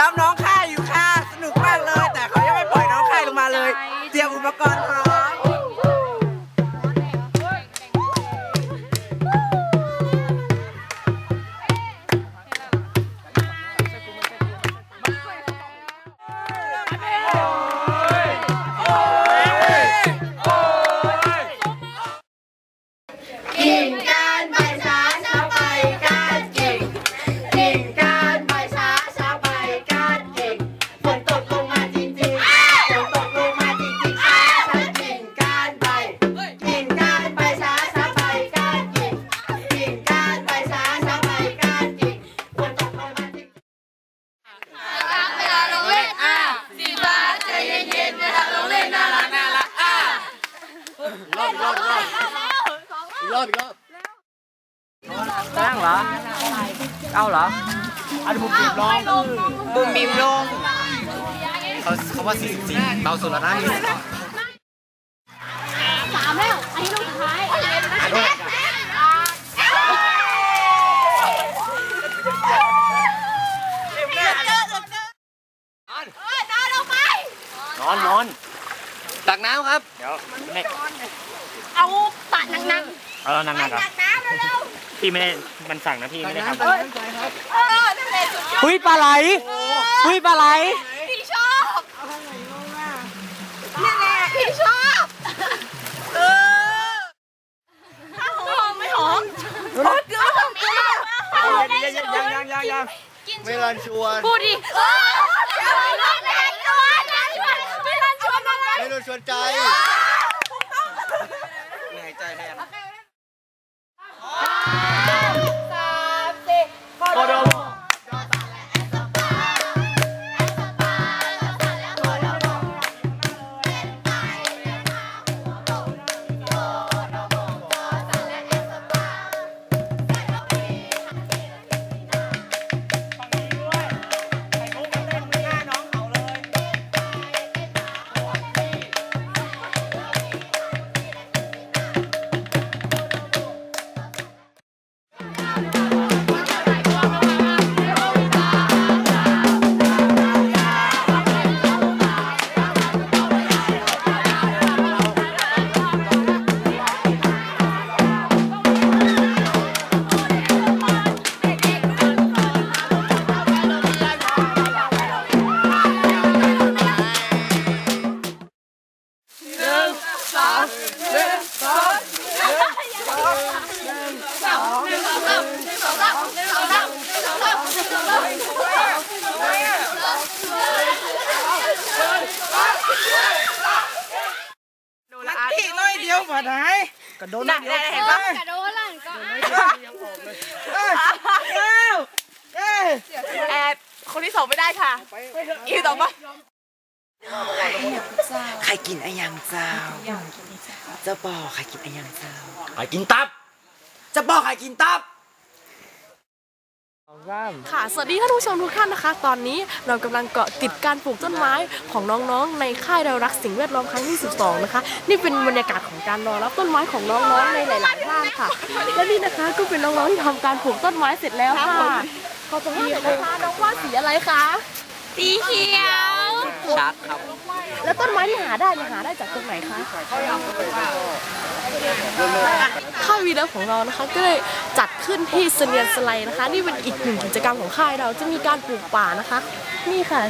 รับน้องค่ายอยู่ค่ะ สนุกมากเลย แต่เขายังไม่ปล่อยน้องค่ายลงมาเลย เตรียมอุปกรณ์พร้อมกิ่งก้าน ตั้งเหรอเอาเหรออันนี้บุมบีบลองบุมบิมลงเขาเขาว่าสี่สี่เบาสุดแล้วนะสามแล้วอันนี้ลูกสุดท้ายนอนนอนตักน้ำครับ เดี๋ยวไม่เอาปะนัง เออนั่งๆครับๆน้ำเร็วพี่ไม่ได้มันสั่งนะพี่ไม่ได้ทำๆเออนั่นแหละสุดยอดเฮ้ยปลาไหลเฮ้ยปลาไหล พี่ชอบนั่นแหละพี่ชอบเออถ้าหอมไม่หอมโอ้เกลือหอมเกลือยังยังยังยังยังไม่รันชวนพูดดิเออไม่รันชวนไม่รันชวนอะไร ไม่รันชวนใจ ลักพี่น้อยเดียวมาไหนกระโดดน่ะได้เห็นปะกระโดดหลังก็เอ้ยเอ้ยเอ้ยแอดคนที่สองไม่ได้ค่ะอีกต่อไปใครกินไอ้ยังเจ้า เจ้าบอกใครกินไอ้ยังเจ้าไอ้กินตับเจะบอกใครกินตับ ค่ะ สวัสดีท่านผู้ชมทุกท่านนะคะ ตอนนี้เรากำลังเกาะติดการปลูกต้นไม้ของน้องๆ ในค่ายเรารักสิ่งแวดล้อมครั้งที่ 12 นะคะ นี่เป็นบรรยากาศของการรอรับต้นไม้ของน้องๆ ในหลายๆบ้านค่ะ และนี่นะคะก็เป็นน้องๆ ที่ทำการปลูกต้นไม้เสร็จแล้วค่ะขอสัมภาษณ์หน่อยนะคะน้องว่าสีอะไรคะ สีเขียว ชักครับ แล้วต้นไม้ที่หาได้เนี่ยหาได้จากตรงไหนคะค่ายวีแล้วของเรานะคะก็เลยจัดขึ้นที่เสเนียนสไลด์นะคะ นี่เป็นอีกหนึ่งกิจกรรมของค่ายเราจะมีการปลูกป่านะคะ นี่ค่ะ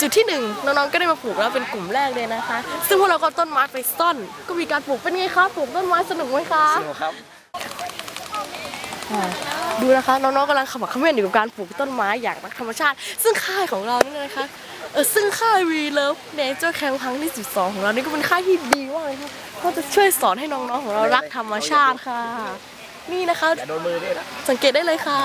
จุดที่หนึ่งน้องๆก็ได้มาปลูกแล้วเป็นกลุ่มแรกเลยนะคะ ซึ่งพวกเราก็เอาต้นไม้ไปซ่อน ก็มีการปลูกเป็นไงคะปลูกต้นไม้สนุกไหมคะ สนุกครับอ่า ดูนะคะน้องๆกำลังขมักเขม้นอยู่กับการปลูกต้นไม้อย่างรักธรรมชาติ ซึ่งค่ายของเรานี่นะคะเออซึ่งค่าย We Love Nature Camp ครั้งที่ 12 ของเรานี่ก็เป็นค่ายที่ดีมากเลยค่ะก็จะช่วยสอนให้น้องๆของเรารักธรรมชาติค่ะ นี่นะคะอย่าโดนมือด้วยนะสังเกตได้เลยค่ะ